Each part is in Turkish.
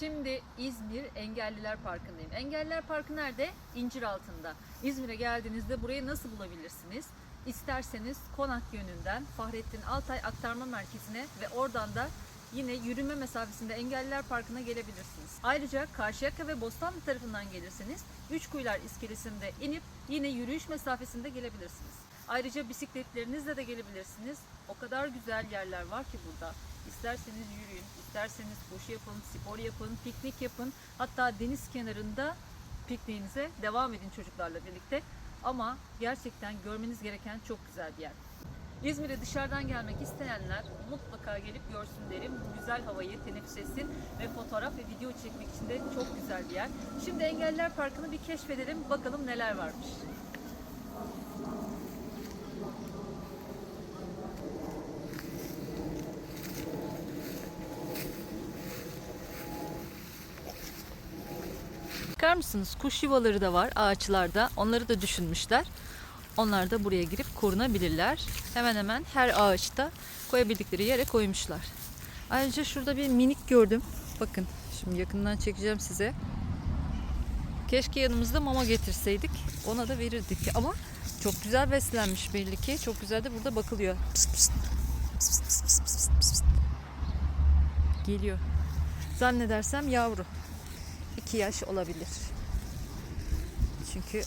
Şimdi İzmir Engelliler Parkı'ndayım. Engelliler Parkı nerede? İncir altında. İzmir'e geldiğinizde burayı nasıl bulabilirsiniz? İsterseniz Konak yönünden Fahrettin Altay Aktarma Merkezi'ne ve oradan da yine yürüme mesafesinde Engelliler Parkı'na gelebilirsiniz. Ayrıca Karşıyaka ve Bostanlı tarafından gelirseniz Üçkuyular iskelesinde inip yine yürüyüş mesafesinde gelebilirsiniz. Ayrıca bisikletlerinizle de gelebilirsiniz. O kadar güzel yerler var ki burada. İsterseniz yürüyün, isterseniz koşu yapın, spor yapın, piknik yapın. Hatta deniz kenarında pikniğinize devam edin çocuklarla birlikte. Ama gerçekten görmeniz gereken çok güzel bir yer. İzmir'e dışarıdan gelmek isteyenler mutlaka gelip görsün derim. Bu güzel havayı teneffüs etsin ve fotoğraf ve video çekmek için de çok güzel bir yer. Şimdi Engelliler Parkı'nı bir keşfedelim. Bakalım neler varmış. Bakar mısınız? Kuş yuvaları da var ağaçlarda. Onları da düşünmüşler. Onlar da buraya girip korunabilirler. Hemen hemen her ağaçta koyabildikleri yere koymuşlar. Ayrıca şurada bir minik gördüm. Bakın şimdi yakından çekeceğim size. Keşke yanımızda mama getirseydik. Ona da verirdik ama çok güzel beslenmiş belli ki. Çok güzel de burada bakılıyor. Pıst pıst. Pıst pıst pıst pıst pıst. Geliyor. Zannedersem yavru. 2 yaş olabilir. Çünkü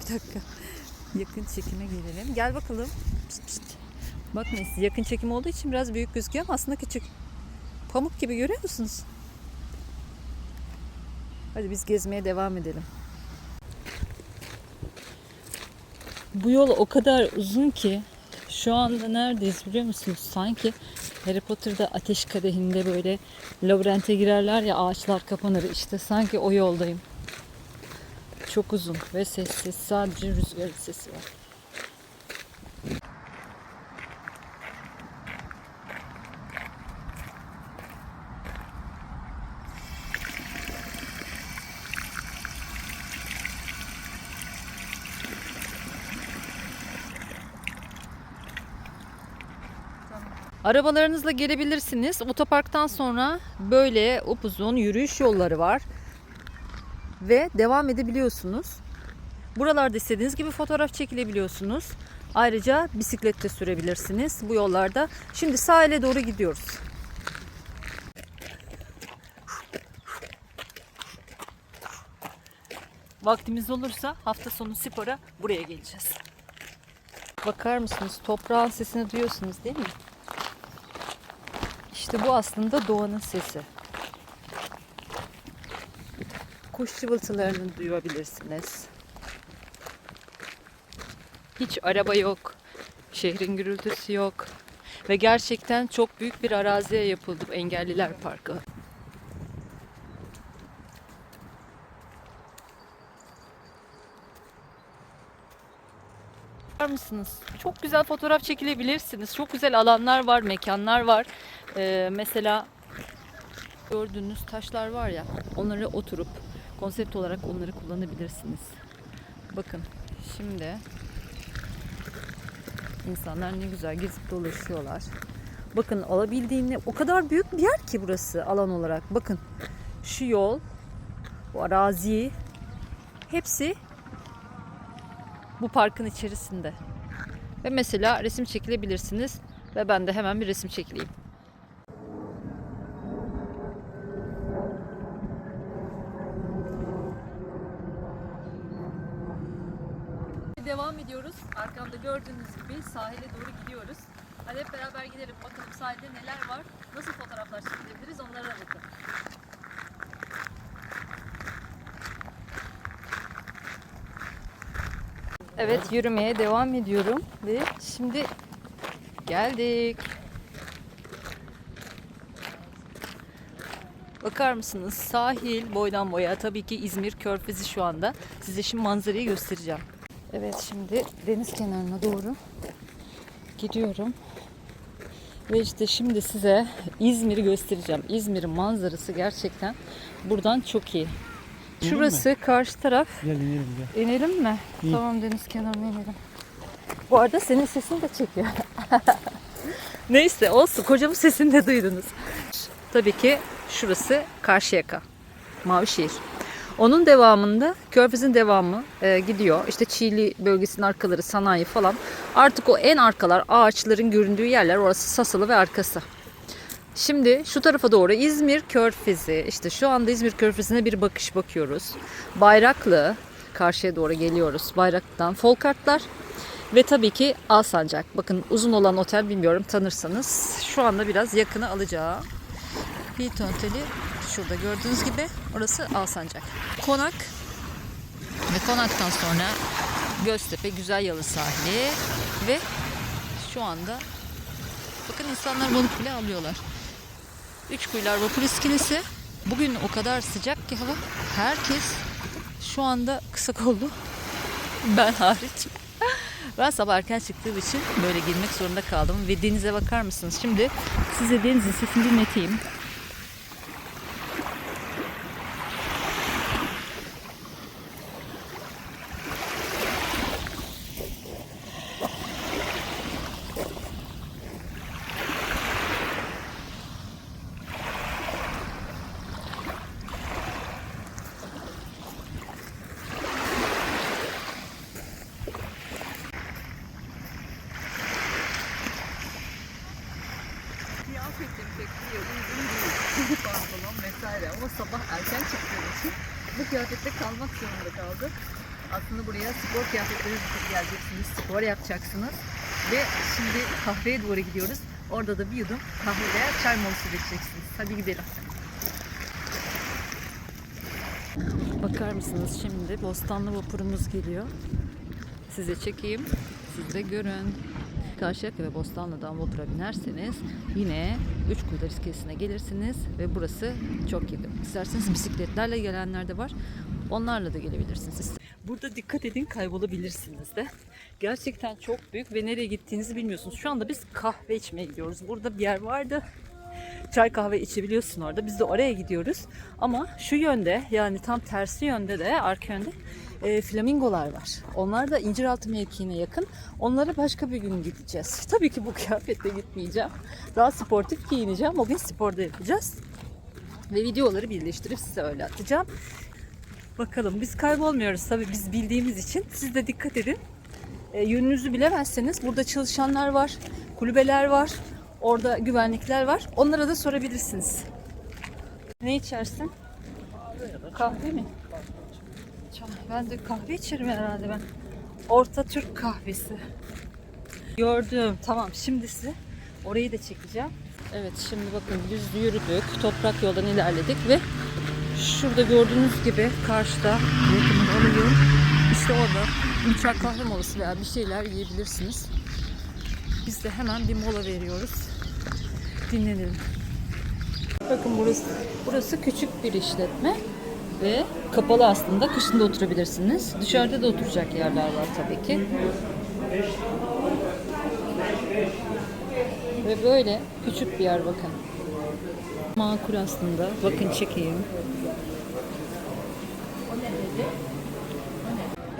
bir dakika yakın çekime gelelim. Gel bakalım. Pıst pıst. Bakmayın siz yakın çekim olduğu için biraz büyük gözüküyor ama aslında küçük. Pamuk gibi görüyor musunuz? Hadi biz gezmeye devam edelim. Bu yol o kadar uzun ki şu anda neredeyiz biliyor musunuz? Sanki Harry Potter'da ateş kadehinde böyle labirente girerler ya ağaçlar kapanır. İşte sanki o yoldayım. Çok uzun ve sessiz. Sadece rüzgar sesi var. Arabalarınızla gelebilirsiniz. Otoparktan sonra böyle upuzun yürüyüş yolları var. Ve devam edebiliyorsunuz. Buralarda istediğiniz gibi fotoğraf çekilebiliyorsunuz. Ayrıca bisiklet de sürebilirsiniz bu yollarda. Şimdi sahile doğru gidiyoruz. Vaktimiz olursa hafta sonu spora buraya geleceğiz. Bakar mısınız? Toprağın sesini duyuyorsunuz değil mi? İşte bu aslında doğanın sesi. Kuş cıvıltılarını duyabilirsiniz. Hiç araba yok. Şehrin gürültüsü yok. Ve gerçekten çok büyük bir araziye yapıldı bu Engelliler Parkı. Mısınız? Çok güzel fotoğraf çekilebilirsiniz. Çok güzel alanlar var, mekanlar var. Ee, mesela gördüğünüz taşlar var ya, onları oturup konsept olarak onları kullanabilirsiniz. Bakın şimdi insanlar ne güzel gezip dolaşıyorlar. Bakın alabildiğini o kadar büyük bir yer ki burası alan olarak. Bakın şu yol, bu arazi hepsi bu parkın içerisinde. Ve mesela resim çekilebilirsiniz ve ben de hemen bir resim çekileyim. Devam ediyoruz. Arkamda gördüğünüz gibi sahile doğru gidiyoruz. Hadi hep beraber gidelim. Bakalım sahilde neler var, nasıl fotoğraflar çekilebiliriz onlara da Evet yürümeye devam ediyorum ve şimdi geldik. Bakar mısınız sahil boydan boya tabii ki İzmir Körfezi şu anda. Size şimdi manzarayı göstereceğim. Evet şimdi deniz kenarına doğru gidiyorum. Ve işte şimdi size İzmir'i göstereceğim. İzmir'in manzarası gerçekten buradan çok iyi. İnelim Şurası karşı taraf. Gel inelim gel. İnelim mi? İyi. Tamam deniz kenarına inelim. Bu arada senin sesini de çekiyor. Neyse olsun kocamın sesini de duydunuz. Tabii ki şurası Karşıyaka. Mavişehir. Onun devamında Körfez'in devamı e, gidiyor. İşte Çiğli bölgesinin arkaları, sanayi falan. Artık o en arkalar, ağaçların göründüğü yerler orası Sasalı ve arkası. Şimdi şu tarafa doğru İzmir Körfezi, işte şu anda İzmir Körfezi'ne bir bakış bakıyoruz. Bayraklı, karşıya doğru geliyoruz. Bayraktan Folkartlar ve tabii ki Alsancak. Bakın uzun olan otel bilmiyorum tanırsanız. Şu anda biraz yakını alacağı. Hilton Oteli şurada gördüğünüz gibi orası Alsancak. Konak ve konaktan sonra Göztepe Güzel Yalı sahili ve şu anda bakın insanlar balık bile alıyorlar. Üç Kuyular Vapur İskelesi. Bugün o kadar sıcak ki hava. Herkes şu anda kısa kollu. Ben hariç. Ben sabah erken çıktığım için böyle girmek zorunda kaldım. Ve denize bakar mısınız? Şimdi size denizin sesini dinleteyim. Ama sabah erken çıktığım için bu kıyafette kalmak zorunda kaldım. Aslında buraya spor kıyafetleri dikip geleceksiniz, spor yapacaksınız. Ve şimdi kahveye doğru gidiyoruz. Orada da bir yudum kahve veya çay molası içeceksiniz. Hadi gidelim. Bakar mısınız şimdi Bostanlı vapurumuz geliyor. Size çekeyim, siz de görün. Karşıyaka ve Bostanlı'dan vapura binerseniz yine Üç Kuyular iskelesine gelirsiniz ve burası çok yakın. İsterseniz bisikletlerle gelenler de var. Onlarla da gelebilirsiniz. Burada dikkat edin kaybolabilirsiniz de. Gerçekten çok büyük ve nereye gittiğinizi bilmiyorsunuz. Şu anda biz kahve içmeye gidiyoruz. Burada bir yer vardı. Çay kahve içebiliyorsun orada. Biz de oraya gidiyoruz. Ama şu yönde yani tam tersi yönde de arka yönde e, flamingolar var. Onlar da İnciraltı mevkiine yakın. Onlara başka bir gün gideceğiz. Tabii ki bu kıyafetle gitmeyeceğim. Daha sportif giyineceğim. O gün sporda yapacağız. Ve videoları birleştirip size öyle atacağım. Bakalım biz kaybolmuyoruz tabii biz bildiğimiz için. Siz de dikkat edin. E, yönünüzü bilemezseniz burada çalışanlar var, kulübeler var, orada güvenlikler var. Onlara da sorabilirsiniz. Ne içersin? Kahve mi? Ben de kahve içerim herhalde ben. Orta Türk kahvesi. Gördüm. Tamam şimdi orayı da çekeceğim. Evet şimdi bakın düz yürüdük. Toprak yoldan ilerledik ve şurada gördüğünüz gibi karşıda yakında alıyorum. İşte orada çay kahve molası veya bir şeyler yiyebilirsiniz. Biz de hemen bir mola veriyoruz. Dinlenelim. Bakın burası, burası küçük bir işletme ve kapalı aslında. Kışın da oturabilirsiniz. Dışarıda da oturacak yerler var tabii ki. Ve böyle küçük bir yer bakın. Makul aslında. Bakın çekeyim.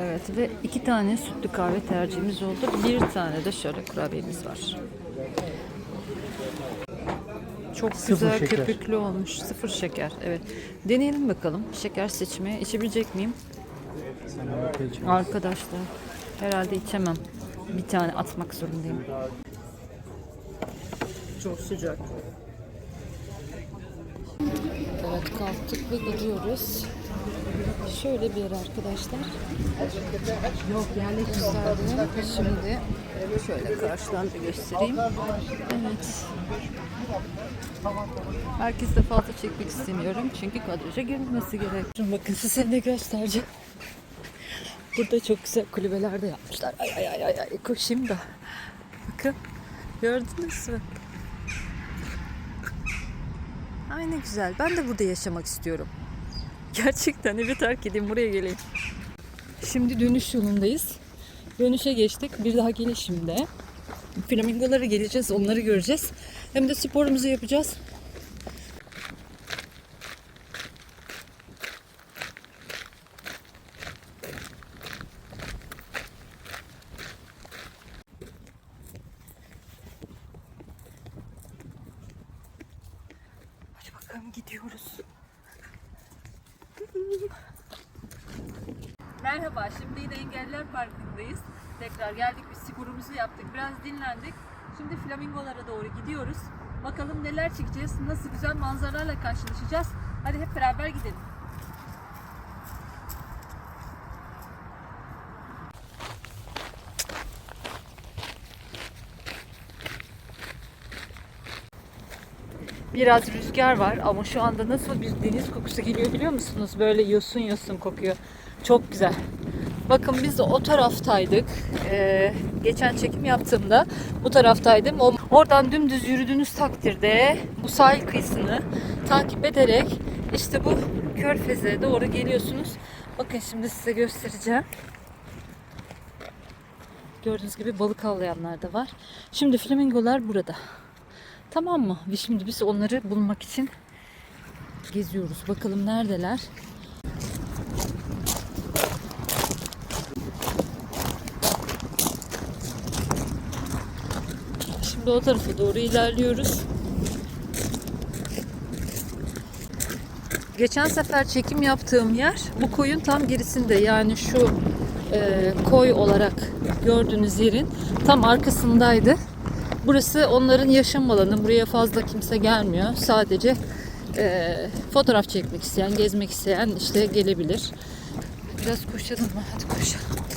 Evet ve iki tane sütlü kahve tercihimiz oldu. Bir tane de şöyle kurabiyemiz var. Çok güzel şeker. köpüklü olmuş. Sıfır şeker. Evet. Deneyelim bakalım. Şeker seçmeye. İçebilecek miyim? Arkadaşlar. Herhalde içemem. Bir tane atmak zorundayım. Çok sıcak. Evet kalktık ve gidiyoruz. Şöyle bir yer arkadaşlar. Yok yerleştirdim. Şimdi şöyle karşıdan da göstereyim. Evet. Herkes de fazla çekmek istemiyorum. Çünkü kadraja girilmesi gerek. Bakın size ne göstereceğim. Burada çok güzel kulübeler de yapmışlar. Ay ay ay ay, ay. koşayım da. Bakın gördünüz mü? Ay ne güzel. Ben de burada yaşamak istiyorum. Gerçekten evi terk edeyim buraya geleyim. Şimdi dönüş yolundayız. Dönüşe geçtik. Bir daha gelişimde. Flamingolara geleceğiz. Onları göreceğiz. Hem de sporumuzu yapacağız. Hadi bakalım gidiyoruz. Merhaba, şimdi yine Engelliler Parkı'ndayız. Tekrar geldik, biz sporumuzu yaptık, biraz dinlendik. Şimdi flamingolara doğru gidiyoruz. Bakalım neler çekeceğiz, nasıl güzel manzaralarla karşılaşacağız. Hadi hep beraber gidelim. Biraz rüzgar var ama şu anda nasıl bir deniz kokusu geliyor biliyor musunuz? Böyle yosun yosun kokuyor. Çok güzel. Bakın biz de o taraftaydık. Ee, geçen çekim yaptığımda bu taraftaydım. O, oradan dümdüz yürüdüğünüz takdirde bu sahil kıyısını takip ederek işte bu körfeze doğru geliyorsunuz. Bakın şimdi size göstereceğim. Gördüğünüz gibi balık avlayanlar da var. Şimdi flamingolar burada. Tamam mı? Ve şimdi biz onları bulmak için geziyoruz. Bakalım neredeler? O tarafa doğru ilerliyoruz. Geçen sefer çekim yaptığım yer bu koyun tam gerisinde. Yani şu e, koy olarak gördüğünüz yerin tam arkasındaydı. Burası onların yaşam alanı. Buraya fazla kimse gelmiyor. Sadece e, fotoğraf çekmek isteyen, gezmek isteyen işte gelebilir. Biraz koşalım mı? Hadi koşalım.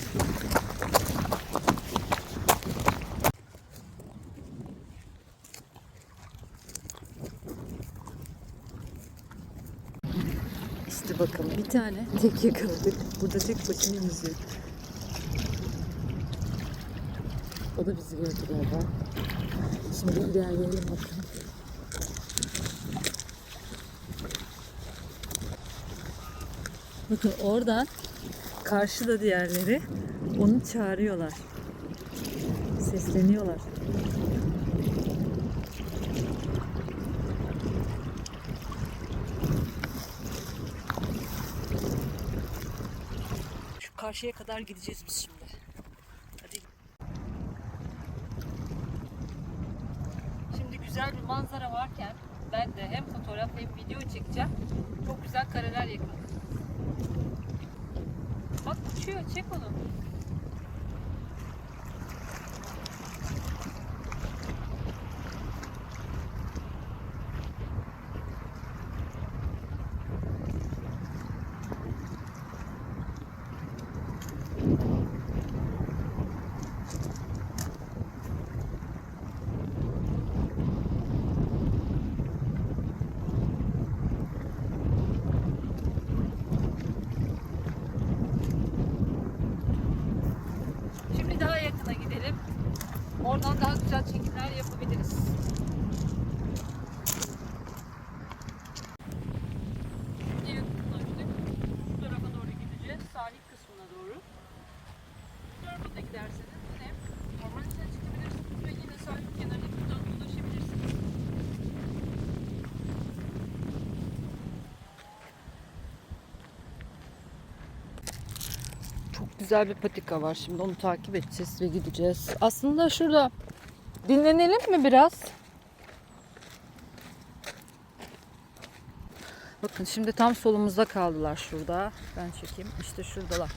İşte bakın bir tane tek yakaladık. Burada tek başına yüzüyor. O da bizi gördü galiba. Şimdi ilerleyelim bakalım. Bakın oradan karşıda diğerleri onu çağırıyorlar. Sesleniyorlar. Şu karşıya kadar gideceğiz biz şimdi. Hadi. Şimdi güzel bir manzara varken ben de hem fotoğraf hem video çekeceğim. Çok güzel kareler yakaladım. Bak uçuyor, çek onu. Şimdi daha yakına gidelim. Oradan daha güzel çekimler yapabiliriz. Evet, yakınlaştık. Bu doğru gideceğiz. Sahil kısmına doğru. Bu giderseniz hem orman içine çıkabilirsiniz ve yine sahil kenarına buradan ulaşabilirsiniz. Çok güzel bir patika var. Şimdi onu takip edeceğiz ve gideceğiz. Aslında şurada dinlenelim mi biraz? Bakın şimdi tam solumuzda kaldılar şurada. Ben çekeyim. İşte şuradalar.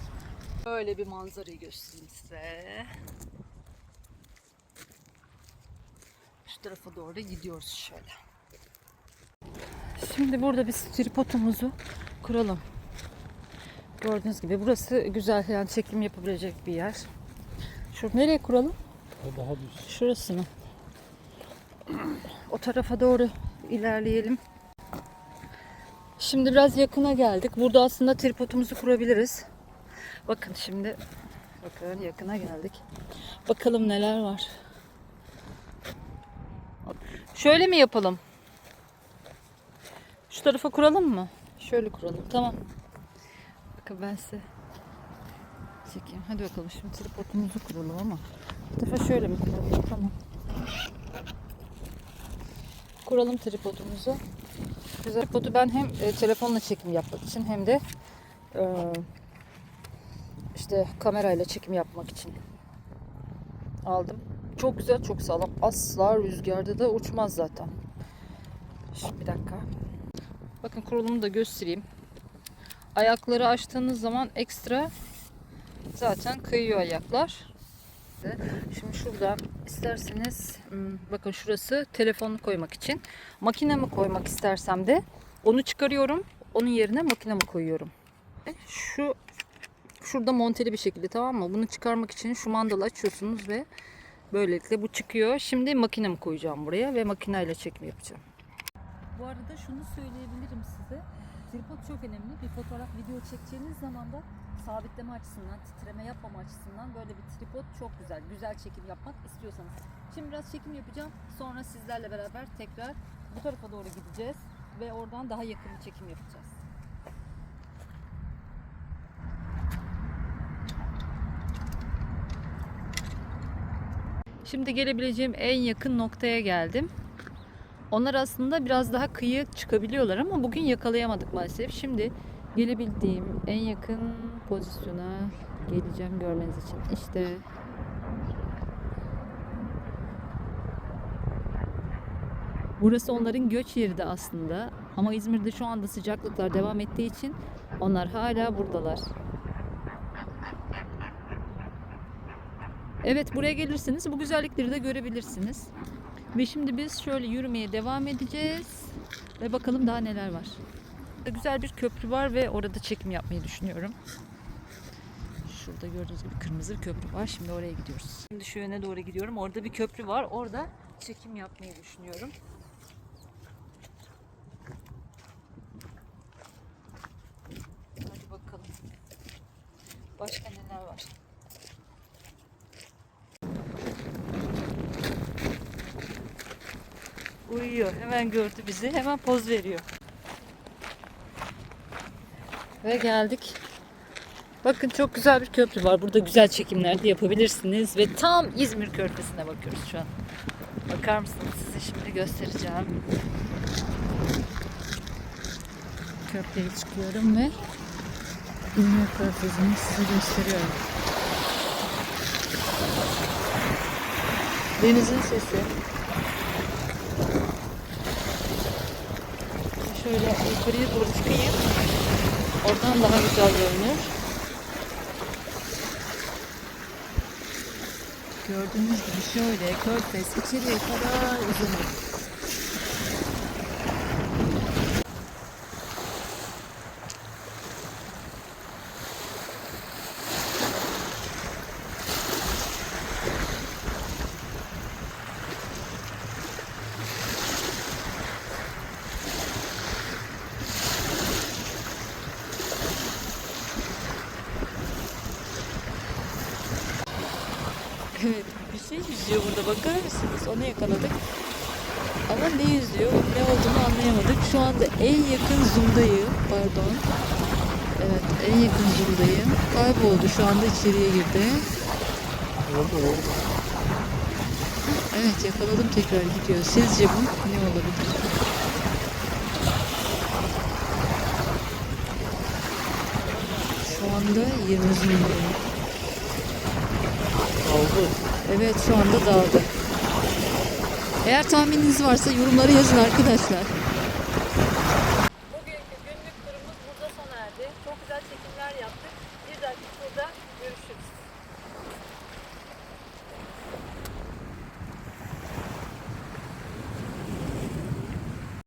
Böyle bir manzarayı göstereyim size. Şu tarafa doğru gidiyoruz şöyle. Şimdi burada biz tripodumuzu kuralım. Gördüğünüz gibi burası güzel yani çekim yapabilecek bir yer. Şu nereye kuralım? O daha düz. Şurası mı? O tarafa doğru ilerleyelim. Şimdi biraz yakına geldik. Burada aslında tripodumuzu kurabiliriz. Bakın şimdi. Bakın yakına geldik. Bakalım neler var. Şöyle mi yapalım? Şu tarafa kuralım mı? Şöyle kuralım. Tamam. Bakın ben size çekeyim. Hadi bakalım şimdi tripodumuzu kuralım ama. Bu defa şöyle mi kuralım? Tamam. Kuralım tripodumuzu. Güzel tripodu ben hem e, telefonla çekim yapmak için hem de e, işte kamerayla çekim yapmak için aldım. Çok güzel, çok sağlam. Asla rüzgarda da uçmaz zaten. Şimdi bir dakika. Bakın kurulumu da göstereyim. ayakları açtığınız zaman ekstra zaten kayıyor ayaklar. Şimdi şurada isterseniz hmm, bakın şurası telefonu koymak için. Makinemi koymak istersem de onu çıkarıyorum. Onun yerine makinemi koyuyorum. Şu şurada monteli bir şekilde tamam mı? Bunu çıkarmak için şu mandalı açıyorsunuz ve böylelikle bu çıkıyor. Şimdi makinemi koyacağım buraya ve makineyle çekim yapacağım. Bu arada şunu söyleyebilirim size. Tripod çok önemli. Bir fotoğraf, video çekeceğiniz zaman da sabitleme açısından, titreme yapmama açısından böyle bir tripod çok güzel. Güzel çekim yapmak istiyorsanız. Şimdi biraz çekim yapacağım. Sonra sizlerle beraber tekrar bu tarafa doğru gideceğiz ve oradan daha yakın bir çekim yapacağız. Şimdi gelebileceğim en yakın noktaya geldim. Onlar aslında biraz daha kıyı çıkabiliyorlar ama bugün yakalayamadık maalesef. Şimdi gelebildiğim en yakın pozisyona geleceğim görmeniz için. İşte Burası onların göç yeri de aslında. Ama İzmir'de şu anda sıcaklıklar devam ettiği için onlar hala buradalar. Evet buraya gelirsiniz bu güzellikleri de görebilirsiniz. Ve şimdi biz şöyle yürümeye devam edeceğiz. Ve bakalım daha neler var. Güzel bir köprü var ve orada çekim yapmayı düşünüyorum. Şurada gördüğünüz gibi kırmızı bir köprü var. Şimdi oraya gidiyoruz. Şimdi şu yöne doğru gidiyorum. Orada bir köprü var. Orada çekim yapmayı düşünüyorum. Hadi bakalım. Başka neler var? Uyuyor. Hemen gördü bizi. Hemen poz veriyor. Ve geldik. Bakın çok güzel bir köprü var. Burada güzel çekimler de yapabilirsiniz. Ve tam İzmir Körfezi'ne bakıyoruz şu an. Bakar mısınız? Size şimdi göstereceğim. Köprüye çıkıyorum ve İzmir Körfezi'ni size gösteriyorum. Denizin sesi. Şöyle yukarıya doğru çıkayım. Oradan daha güzel görünür. Gördüğünüz gibi şöyle körfez içeriye kadar uzanıyor. Evet, bir şey yüzüyor burada bakar mısınız? Onu yakaladık. Ama ne yüzüyor, ne olduğunu anlayamadık. Şu anda en yakın zoom'dayım. Pardon. Evet, en yakın zoom'dayım. Kayboldu şu anda içeriye girdi. Evet, yakaladım tekrar gidiyor. Sizce bu ne olabilir? Şu anda 20 zoom'dayım. Evet şu anda dağıldı. Eğer tahmininiz varsa yorumlara yazın arkadaşlar.